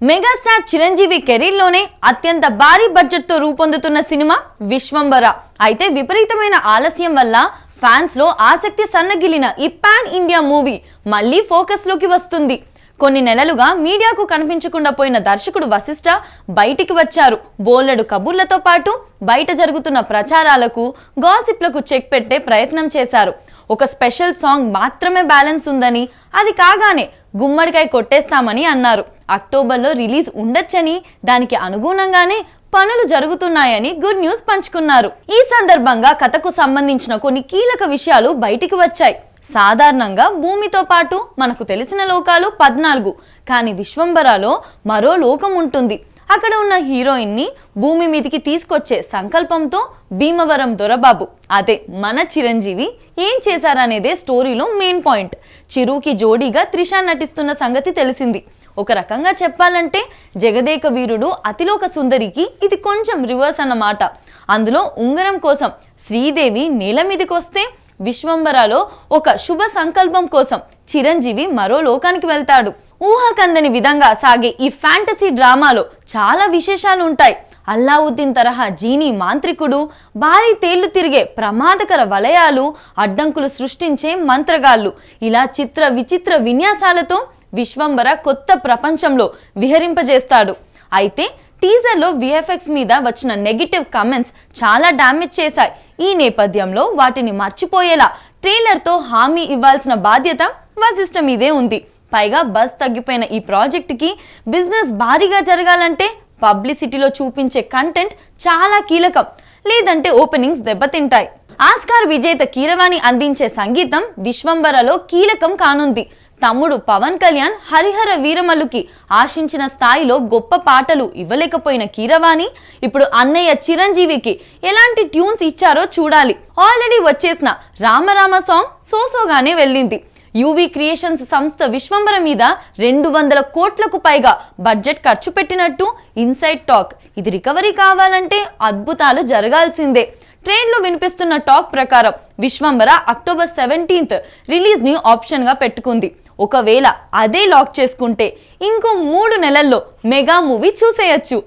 Megastar Chiranjeevi కెరీర్లోనే అత్యంత భారీ బడ్జెట్తో రూపొందుతున్న సినిమా విశ్వంబర. అయితే విపరీతమైన ఆలస్యం వల్ల ఫ్యాన్స్లో ఆసక్తి సన్నగిలిన ఈ పాన్ ఇండియా మూవీ మళ్ళీ ఫోకస్లోకి వస్తుంది. కొన్ని నెలలుగా మీడియాకు కనిపించకుండా పోయిన దర్శకుడు వశిష్ఠ బయటికి వచ్చారు. బోలెడు కబుర్లతో పాటు బయట జరుగుతున్న ప్రచారాలకు గాసిప్లకు చెక్ పెట్టే ప్రయత్నం చేశారు. ఒక స్పెషల్ సాంగ్ మాత్రమే బ్యాలెన్స్ ఉందని అది కాగానే గుమ్మడికాయ కొట్టేస్తామని అన్నారు. అక్టోబర్లో రిలీజ్ ఉండొచ్చని దానికి అనుగుణంగానే పనులు జరుగుతున్నాయని గుడ్ న్యూస్ పంచుకున్నారు. ఈ సందర్భంగా కథకు సంబంధించిన కొన్ని కీలక విషయాలు బయటికి వచ్చాయి. సాధారణంగా భూమితో పాటు మనకు తెలిసిన లోకాలు పద్నాలుగు కానీ విశ్వంబరాలో మరో లోకం ఉంటుంది. అక్కడ ఉన్న హీరోయిన్ని భూమి మీదికి తీసుకొచ్చే సంకల్పంతో భీమవరం దొరబాబు. అదే మన చిరంజీవి ఏం చేశారనేదే స్టోరీలో మెయిన్ పాయింట్. చిరుకి జోడీగా త్రిష నటిస్తున్న సంగతి తెలిసింది. ఒక రకంగా చెప్పాలంటే జగదేక వీరుడు అతిలోక సుందరికి ఇది కొంచెం రివర్స్ అన్నమాట. అందులో ఉంగరం కోసం శ్రీదేవి నేల మీదకొస్తే విశ్వంబరాలో ఒక శుభ సంకల్పం కోసం చిరంజీవి మరో లోకానికి వెళ్తాడు. ఊహకందని విధంగా సాగే ఈ ఫ్యాంటసీ డ్రామాలో చాలా విశేషాలు ఉంటాయి అల్లావుద్దీన్ తరహా జీనీ మాంత్రికుడు భారీ తేళ్ళు తిరిగే ప్రమాదకర వలయాలు అడ్డంకులు సృష్టించే మంత్రగాళ్ళు. ఇలా చిత్ర విచిత్ర విన్యాసాలతో విశ్వంబర కొత్త ప్రపంచంలో విహరింపజేస్తాడు. అయితే టీజర్లో విఎఫ్ఎక్స్ మీద వచ్చిన నెగిటివ్ కమెంట్స్ చాలా డ్యామేజ్ చేశాయి. ఈ నేపథ్యంలో వాటిని మర్చిపోయేలా ట్రైలర్తో హామీ ఇవ్వాల్సిన బాధ్యత వశిష్ట మీదే ఉంది. పైగా బస్ తగ్గిపోయిన ఈ ప్రాజెక్టుకి బిజినెస్ భారీగా జరగాలంటే పబ్లిసిటీలో చూపించే కంటెంట్ చాలా కీలకం. లేదంటే ఓపెనింగ్స్ దెబ్బతింటాయి. ఆస్కార్ విజేత కీరవాణి అందించే సంగీతం విశ్వంబరలో కీలకం కానుంది. తమ్ముడు పవన్ కళ్యాణ్ హరిహర వీరమలుకి ఆశించిన స్థాయిలో గొప్ప పాటలు ఇవ్వలేకపోయిన కీరవాణి ఇప్పుడు అన్నయ్య చిరంజీవికి ఎలాంటి ట్యూన్స్ ఇచ్చారో చూడాలి. ఆల్రెడీ వచ్చేసిన రామరామ సాంగ్ సోసోగానే వెళ్ళింది. యూవీ క్రియేషన్స్ సంస్థ విశ్వంబర మీద రెండు వందల కోట్లకు పైగా బడ్జెట్ ఖర్చు పెట్టినట్టు ఇన్సైడ్ టాక్. ఇది రికవరీ కావాలంటే అద్భుతాలు జరగాల్సిందే. ట్రైన్లో వినిపిస్తున్న టాక్ ప్రకారం విశ్వంబర అక్టోబర్ సెవెంటీన్త్ రిలీజ్ని ఆప్షన్గా పెట్టుకుంది. ఒకవేళ అదే లాక్ చేసుకుంటే ఇంకో మూడు నెలల్లో మెగా మూవీ చూసేయచ్చు.